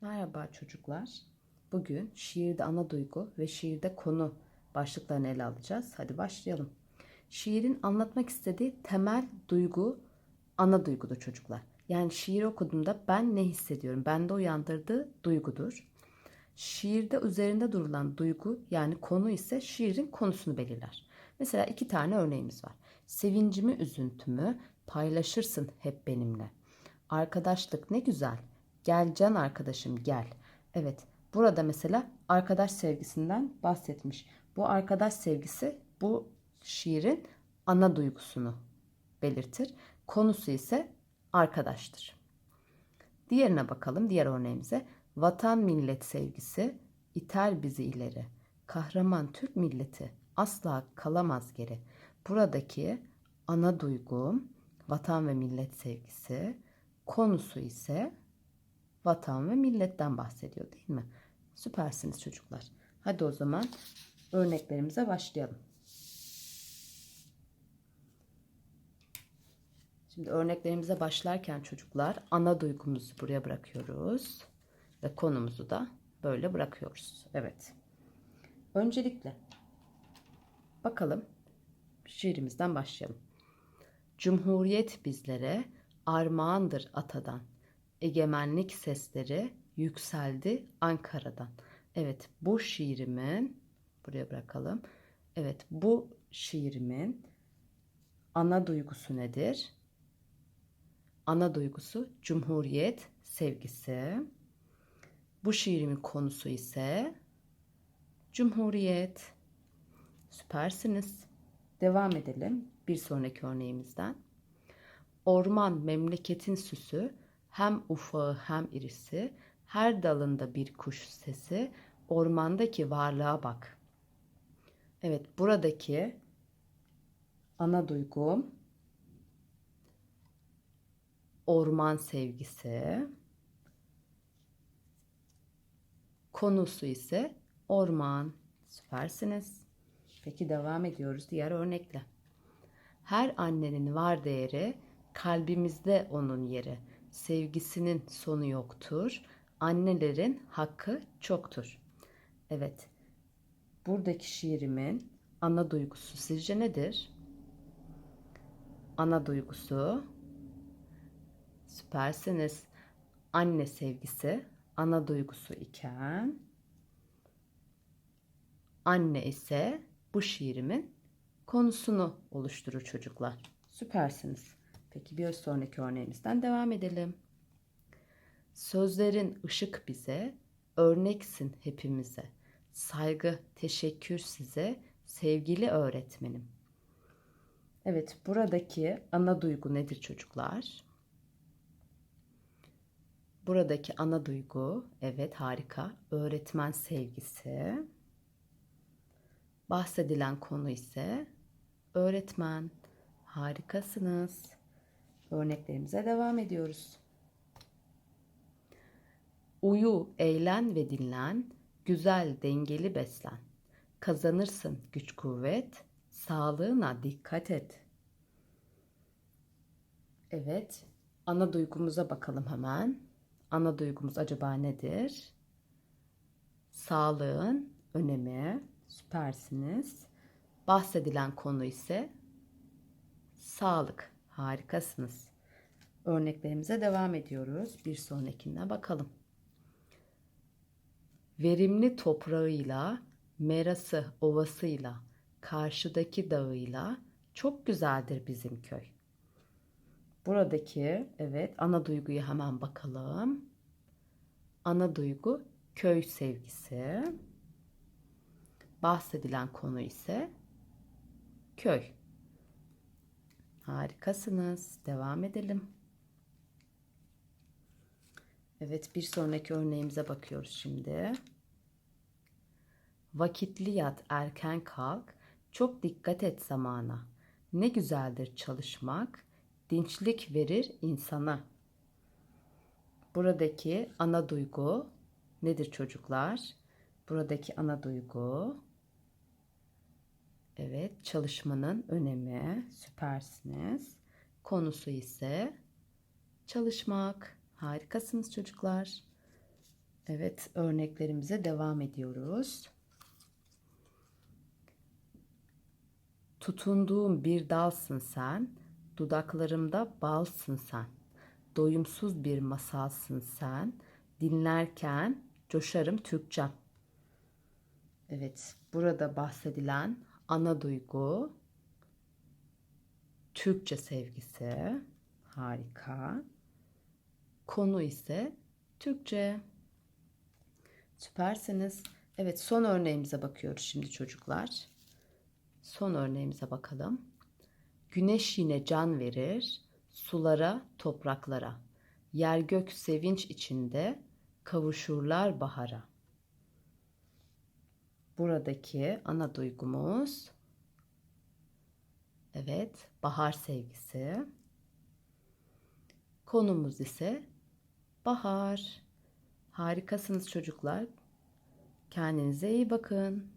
Merhaba çocuklar. Bugün şiirde ana duygu ve şiirde konu başlıklarını ele alacağız. Hadi başlayalım. Şiirin anlatmak istediği temel duygu ana duygudur çocuklar. Yani şiir okuduğumda ben ne hissediyorum? Bende uyandırdığı duygudur. Şiirde üzerinde durulan duygu yani konu ise şiirin konusunu belirler. Mesela iki tane örneğimiz var. Sevincimi, üzüntümü paylaşırsın hep benimle. Arkadaşlık ne güzel. Gel can arkadaşım gel. Evet burada mesela arkadaş sevgisinden bahsetmiş. Bu arkadaş sevgisi bu şiirin ana duygusunu belirtir. Konusu ise arkadaştır. Diğerine bakalım diğer örneğimize. Vatan millet sevgisi iter bizi ileri. Kahraman Türk milleti asla kalamaz geri. Buradaki ana duygum vatan ve millet sevgisi, konusu ise vatan ve milletten bahsediyor değil mi? Süpersiniz çocuklar. Hadi o zaman örneklerimize başlayalım. Şimdi örneklerimize başlarken çocuklar ana duygumuzu buraya bırakıyoruz ve konumuzu da böyle bırakıyoruz. Evet. Öncelikle bakalım şiirimizden başlayalım. Cumhuriyet bizlere armağandır atadan. Egemenlik sesleri yükseldi Ankara'dan. Evet bu şiirimin buraya bırakalım. Evet bu şiirimin ana duygusu nedir? Ana duygusu cumhuriyet sevgisi. Bu şiirimin konusu ise cumhuriyet. Süpersiniz. Devam edelim bir sonraki örneğimizden. Orman memleketin süsü, hem ufağı hem irisi, her dalında bir kuş sesi, ormandaki varlığa bak. Evet, buradaki ana duygum orman sevgisi. Konusu ise orman. Süpersiniz. Peki devam ediyoruz diğer örnekle. Her annenin var değeri, kalbimizde onun yeri. Sevgisinin sonu yoktur. Annelerin hakkı çoktur. Evet. Buradaki şiirimin ana duygusu sizce nedir? Ana duygusu süpersiniz. Anne sevgisi ana duygusu iken anne ise bu şiirimin konusunu oluşturur çocuklar. Süpersiniz. Peki bir sonraki örneğimizden devam edelim. Sözlerin ışık bize, örneksin hepimize. Saygı, teşekkür size, sevgili öğretmenim. Evet, buradaki ana duygu nedir çocuklar? Buradaki ana duygu, evet harika, öğretmen sevgisi. Bahsedilen konu ise öğretmen. Harikasınız. Örneklerimize devam ediyoruz. Uyu, eğlen ve dinlen, güzel dengeli beslen. Kazanırsın güç kuvvet, sağlığına dikkat et. Evet, ana duygumuza bakalım hemen. Ana duygumuz acaba nedir? Sağlığın önemi, süpersiniz. Bahsedilen konu ise sağlık. Harikasınız. Örneklerimize devam ediyoruz. Bir sonrakine bakalım. Verimli toprağıyla, merası, ovasıyla, karşıdaki dağıyla çok güzeldir bizim köy. Buradaki evet ana duyguyu hemen bakalım. Ana duygu köy sevgisi. Bahsedilen konu ise köy. Harikasınız. Devam edelim. Evet bir sonraki örneğimize bakıyoruz şimdi. Vakitli yat erken kalk. Çok dikkat et zamana. Ne güzeldir çalışmak. Dinçlik verir insana. Buradaki ana duygu nedir çocuklar? Buradaki ana duygu Evet, çalışmanın önemi süpersiniz. Konusu ise çalışmak. Harikasınız çocuklar. Evet, örneklerimize devam ediyoruz. Tutunduğum bir dalsın sen, dudaklarımda balsın sen. Doyumsuz bir masalsın sen, dinlerken coşarım Türkçem. Evet, burada bahsedilen ana duygu Türkçe sevgisi. Harika. Konu ise Türkçe. Süpersiniz. Evet, son örneğimize bakıyoruz şimdi çocuklar. Son örneğimize bakalım. Güneş yine can verir sulara, topraklara. Yer gök sevinç içinde kavuşurlar bahara. Buradaki ana duygumuz evet, bahar sevgisi. Konumuz ise bahar. Harikasınız çocuklar. Kendinize iyi bakın.